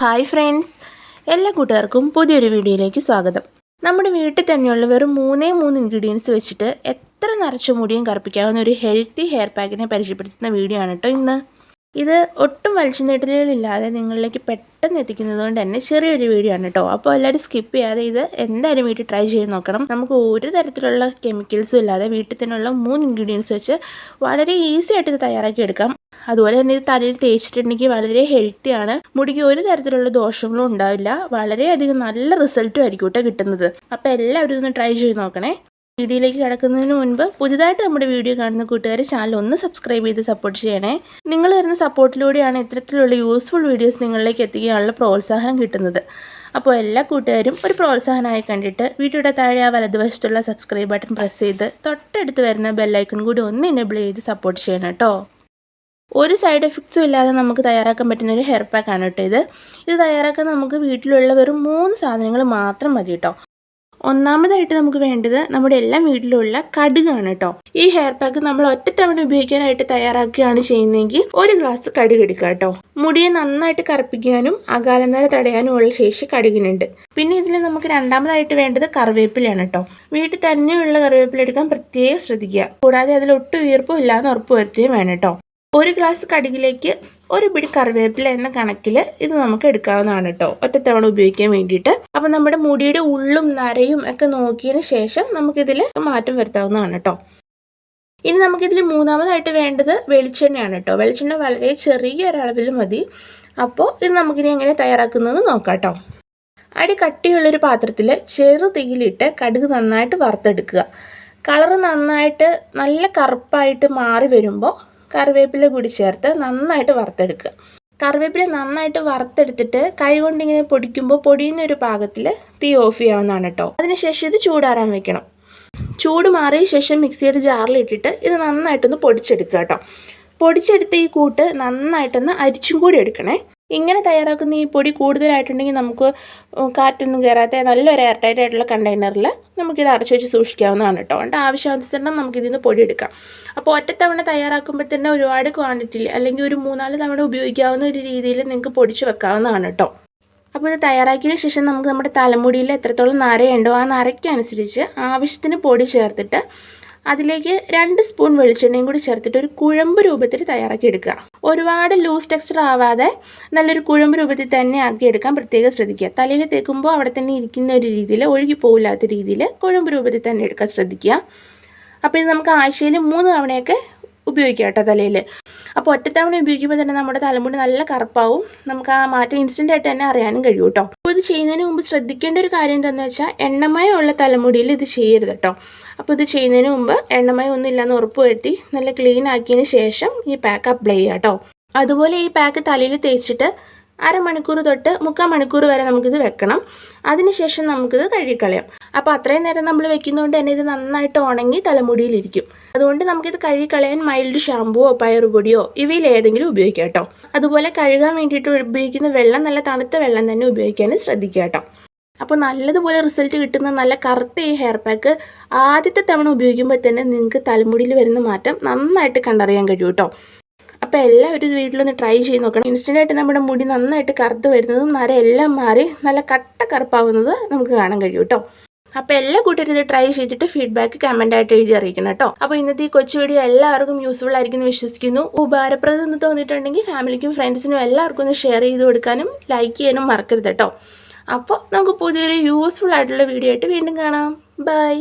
Hi friends എല്ലാ കൂട്ടുകാർക്കും പുതിയൊരു വീഡിയോയിലേക്ക് സ്വാഗതം. നമ്മുടെ വീട്ടിൽ തന്നെയുള്ള വെറും മൂന്നേ മൂന്ന് ഇൻഗ്രീഡിയൻസ് വെച്ചിട്ട് എത്ര നിറച്ച മുടിയും കറുപ്പിക്കാവുന്ന ഒരു ഹെൽത്തി ഹെയർ പാക്കിനെ പരിചയപ്പെടുത്തുന്ന വീഡിയോ ആണ് കേട്ടോ ഇന്ന്. ഇത് ഒട്ടും വലിച്ചു നീട്ടലുകളില്ലാതെ നിങ്ങളിലേക്ക് പെട്ടെന്ന് എത്തിക്കുന്നത് കൊണ്ട് തന്നെ ചെറിയൊരു വീഡിയോ ആണ് കേട്ടോ അപ്പോൾ എല്ലാവരും സ്കിപ്പ് ചെയ്യാതെ ഇത് എന്തായാലും വീട്ടിൽ ട്രൈ ചെയ്ത് നോക്കണം. നമുക്ക് ഒരു തരത്തിലുള്ള കെമിക്കൽസും ഇല്ലാതെ വീട്ടിൽ തന്നെയുള്ള മൂന്ന് ഇൻഗ്രീഡിയൻസ് വെച്ച് വളരെ ഈസി ആയിട്ട് ഇത് തയ്യാറാക്കി എടുക്കാം അതുപോലെ തന്നെ ഇത് തലയിൽ തേച്ചിട്ടുണ്ടെങ്കിൽ വളരെ ഹെൽത്തിയാണ് മുടിക്ക് ഒരു തരത്തിലുള്ള ദോഷങ്ങളും ഉണ്ടാവില്ല. വളരെയധികം നല്ല റിസൾട്ടും ആയിരിക്കും കേട്ടോ കിട്ടുന്നത്. അപ്പോൾ എല്ലാവരും ഒന്ന് ട്രൈ ചെയ്ത് നോക്കണേ. വീഡിയോയിലേക്ക് കിടക്കുന്നതിന് മുൻപ് പുതിയതായിട്ട് നമ്മുടെ വീഡിയോ കാണുന്ന കൂട്ടുകാർ ചാനൽ ഒന്ന് സബ്സ്ക്രൈബ് ചെയ്ത് സപ്പോർട്ട് ചെയ്യണേ. നിങ്ങൾ തരുന്ന സപ്പോർട്ടിലൂടെയാണ് ഇത്തരത്തിലുള്ള യൂസ്ഫുൾ വീഡിയോസ് നിങ്ങളിലേക്ക് എത്തിക്കാനുള്ള പ്രോത്സാഹനം കിട്ടുന്നത്. അപ്പോൾ എല്ലാ കൂട്ടുകാരും ഒരു പ്രോത്സാഹനമായി കണ്ടിട്ട് വീഡിയോയുടെ താഴെ ആ വലതുവശത്തുള്ള സബ്സ്ക്രൈബ് ബട്ടൺ പ്രസ് ചെയ്ത് തൊട്ടടുത്ത് വരുന്ന ബെല്ലൈക്കൺ കൂടി ഒന്ന് എനേബിൾ ചെയ്ത് സപ്പോർട്ട് ചെയ്യണം കേട്ടോ ഒരു സൈഡ് എഫക്ട്സും ഇല്ലാതെ നമുക്ക് തയ്യാറാക്കാൻ പറ്റുന്ന ഒരു ഹെയർ പാക്ക് ആണ് കേട്ടോ ഇത്. ഇത് തയ്യാറാക്കാൻ നമുക്ക് വീട്ടിലുള്ള വെറും മൂന്ന് സാധനങ്ങൾ മാത്രം മതി കേട്ടോ. ഒന്നാമതായിട്ട് നമുക്ക് വേണ്ടത് നമ്മുടെ എല്ലാ വീട്ടിലുള്ള കടുകാണ് കേട്ടോ. ഈ ഹെയർ പാക്ക് നമ്മൾ ഒറ്റത്തവണ ഉപയോഗിക്കാനായിട്ട് തയ്യാറാക്കുകയാണ് ചെയ്യുന്നതെങ്കിൽ ഒരു ഗ്ലാസ് കടുക് എടുക്കുക കേട്ടോ. മുടിയെ നന്നായിട്ട് കറുപ്പിക്കാനും അകാലനര തടയാനും ഉള്ള ശേഷി കടുകിനുണ്ട്. പിന്നെ ഇതിൽ നമുക്ക് രണ്ടാമതായിട്ട് വേണ്ടത് കറിവേപ്പിലയാണ് കേട്ടോ. വീട്ടിൽ തന്നെയുള്ള കറിവേപ്പില എടുക്കാൻ പ്രത്യേകം ശ്രദ്ധിക്കുക. കൂടാതെ അതിൽ ഒട്ടും ഉയർപ്പും ഇല്ലാന്ന് ഉറപ്പ് വരുത്തുകയും വേണം കേട്ടോ. ഒരു ഗ്ലാസ് കടുകിലേക്ക് ഒരു പിടി കറിവേപ്പില എന്ന കണക്കിൽ ഇത് നമുക്ക് എടുക്കാവുന്നതാണ് കേട്ടോ. ഒറ്റത്തവണ ഉപയോഗിക്കാൻ വേണ്ടിയിട്ട്. അപ്പം നമ്മുടെ മുടിയുടെ ഉള്ളും നരയും ഒക്കെ നോക്കിയതിന് ശേഷം നമുക്കിതിൽ മാറ്റം വരുത്താവുന്നതാണ് കേട്ടോ. ഇനി നമുക്കിതിൽ മൂന്നാമതായിട്ട് വേണ്ടത് വെളിച്ചെണ്ണയാണ് കേട്ടോ. വെളിച്ചെണ്ണ വളരെ ചെറിയ ഒരളവിൽ മതി. അപ്പോൾ ഇത് നമുക്കിനി എങ്ങനെ തയ്യാറാക്കുന്നത് നോക്കാം കേട്ടോ. അടി കട്ടിയുള്ളൊരു പാത്രത്തിൽ ചെറു തീയിലിട്ട് കടുക് നന്നായിട്ട് വറുത്തെടുക്കുക. കളറ് നന്നായിട്ട് നല്ല കറുപ്പായിട്ട് മാറി വരുമ്പോൾ കറിവേപ്പില കൂടി ചേർത്ത് നന്നായിട്ട് വറുത്തെടുക്കുക. കറിവേപ്പില നന്നായിട്ട് വറുത്തെടുത്തിട്ട് കൈ കൊണ്ടിങ്ങനെ പൊടിക്കുമ്പോൾ പൊടിയുന്ന ഒരു പാകത്തിൽ തീ ഓഫ് ചെയ്യാവുന്നതാണ് കേട്ടോ. അതിനുശേഷം ഇത് ചൂടാറാൻ വെക്കണം. ചൂട് മാറിയ ശേഷം മിക്സിയുടെ ജാറിലിട്ടിട്ട് ഇത് നന്നായിട്ടൊന്ന് പൊടിച്ചെടുക്കുക കേട്ടോ. പൊടിച്ചെടുത്ത ഈ കൂട്ട് നന്നായിട്ടൊന്ന് അരിച്ചും കൂടി എടുക്കണേ. ഇങ്ങനെ തയ്യാറാക്കുന്ന ഈ പൊടി കൂടുതലായിട്ടുണ്ടെങ്കിൽ നമുക്ക് കാറ്റൊന്നും കയറാത്ത നല്ലൊരു എയർ ടൈറ്റ് ആയിട്ടുള്ള കണ്ടെയ്നറിൽ നമുക്കിത് അടച്ചു വെച്ച് സൂക്ഷിക്കാവുന്നതാണ് കേട്ടോ. അതുകൊണ്ട് ആവശ്യാനുസരണം നമുക്കിതിൽ നിന്ന് പൊടി എടുക്കാം അപ്പോൾ ഒറ്റത്തവണ തയ്യാറാക്കുമ്പോൾ തന്നെ ഒരുപാട് ക്വാണ്ടിറ്റിയിൽ അല്ലെങ്കിൽ ഒരു മൂന്നാൽ തവണ ഉപയോഗിക്കാവുന്ന ഒരു രീതിയിൽ നിങ്ങൾക്ക് പൊടിച്ച് വെക്കാവുന്നതാണ് കേട്ടോ. അപ്പോൾ ഇത് തയ്യാറാക്കിയതിന് ശേഷം നമുക്ക് നമ്മുടെ തലമുടിയിൽ എത്രത്തോളം നരയുണ്ടോ ആ നരയ്ക്കനുസരിച്ച് ആവശ്യത്തിന് പൊടി ചേർത്തിട്ട് അതിലേക്ക് രണ്ട് സ്പൂൺ വെളിച്ചെണ്ണയും കൂടി ചേർത്തിട്ട് ഒരു കുഴമ്പ് രൂപത്തിൽ തയ്യാറാക്കി എടുക്കുക. ഒരുപാട് ലൂസ് ടെക്സ്ചർ ആവാതെ നല്ലൊരു കുഴമ്പ് രൂപത്തിൽ തന്നെ ആക്കി എടുക്കാൻ പ്രത്യേകം ശ്രദ്ധിക്കുക. തലയിൽ തേക്കുമ്പോൾ അവിടെ തന്നെ ഇരിക്കുന്ന ഒരു രീതിയിൽ ഒഴുകി പോകില്ലാത്ത രീതിയിൽ കുഴമ്പ് രൂപത്തിൽ തന്നെ എടുക്കാൻ ശ്രദ്ധിക്കുക. അപ്പോൾ ഇത് നമുക്ക് ആഴ്ചയിൽ മൂന്ന് തവണയൊക്കെ ഉപയോഗിക്കാം കേട്ടോ തലയിൽ. അപ്പോൾ ഒറ്റത്തവണ ഉപയോഗിക്കുമ്പോൾ തന്നെ നമ്മുടെ തലമുടി നല്ല കറുപ്പാവും. നമുക്ക് ആ മാറ്റം ഇൻസ്റ്റന്റ് ആയിട്ട് തന്നെ അറിയാനും കഴിയും കേട്ടോ. അപ്പോൾ ഇത് ചെയ്യുന്നതിന് മുമ്പ് ശ്രദ്ധിക്കേണ്ട ഒരു കാര്യം എന്താണെന്ന് വെച്ചാൽ എണ്ണമയമുള്ള തലമുടിയിൽ ഇത് ചെയ്യരുത് കേട്ടോ. അപ്പോൾ ഇത് ചെയ്യുന്നതിന് മുമ്പ് എണ്ണമയം ഒന്നും ഇല്ലാന്ന് ഉറപ്പ് വരുത്തി നല്ല ക്ലീൻ ആക്കിയതിന് ശേഷം ഈ പാക്ക് അപ്ലൈ ചെയ്യാം കേട്ടോ. അതുപോലെ ഈ പാക്ക് തലയിൽ തേച്ചിട്ട് അരമണിക്കൂർ തൊട്ട് മുക്കാൽ മണിക്കൂർ വരെ നമുക്കിത് വെക്കണം. അതിനുശേഷം നമുക്കിത് കഴുകിക്കളയാം. അപ്പോൾ അത്രയും നേരം നമ്മൾ വെക്കുന്നതുകൊണ്ട് തന്നെ ഇത് നന്നായിട്ട് ഉണങ്ങി തലമുടിയിലിരിക്കും അതുകൊണ്ട് നമുക്കിത് കഴുകിക്കളയാൻ മൈൽഡ് ഷാമ്പുവോ പയറുപൊടിയോ ഇവയിൽ ഏതെങ്കിലും ഉപയോഗിക്കാം കേട്ടോ. അതുപോലെ കഴുകാൻ വേണ്ടിയിട്ട് ഉപയോഗിക്കുന്ന വെള്ളം നല്ല തണുത്ത വെള്ളം തന്നെ ഉപയോഗിക്കാനും ശ്രദ്ധിക്കുക കേട്ടോ. അപ്പോൾ നല്ലതുപോലെ റിസൾട്ട് കിട്ടുന്ന നല്ല കറുത്ത ഈ ഹെയർ പാക്ക് ആദ്യത്തെ തവണ ഉപയോഗിക്കുമ്പോൾ തന്നെ നിങ്ങൾക്ക് തലമുടിയിൽ വരുന്ന മാറ്റം നന്നായിട്ട് കണ്ടറിയാൻ കഴിയും കേട്ടോ. അപ്പോൾ എല്ലാവരും വീട്ടിലൊന്ന് ട്രൈ ചെയ്ത് നോക്കണം. ഇൻസ്റ്റന്റായിട്ട് നമ്മുടെ മുടി നന്നായിട്ട് കറുത്ത് വരുന്നതും നര എല്ലാം മാറി നല്ല കട്ട കറുപ്പാവുന്നത് നമുക്ക് കാണാൻ കഴിയും കേട്ടോ. അപ്പോൾ എല്ലാ കൂട്ടരും ഇത് ട്രൈ ചെയ്തിട്ട് ഫീഡ്ബാക്ക് കമന്റായിട്ട് എഴുതി അറിയിക്കണം കേട്ടോ. അപ്പോൾ ഇന്നത്തെ ഈ കൊച്ചു വീഡിയോ എല്ലാവർക്കും യൂസ്ഫുൾ ആയിരിക്കും വിശ്വസിക്കുന്നു. ഉപകാരപ്രദം എന്ന് തോന്നിയിട്ടുണ്ടെങ്കിൽ ഫാമിലിക്കും ഫ്രണ്ട്സിനും എല്ലാവർക്കും ഒന്ന് ഷെയർ ചെയ്ത് കൊടുക്കാനും ലൈക്ക് ചെയ്യാനും മറക്കരുത് കേട്ടോ. അപ്പോൾ നമുക്ക് പുതിയൊരു യൂസ്ഫുൾ ആയിട്ടുള്ള വീഡിയോ ആയിട്ട് വീണ്ടും കാണാം. ബൈ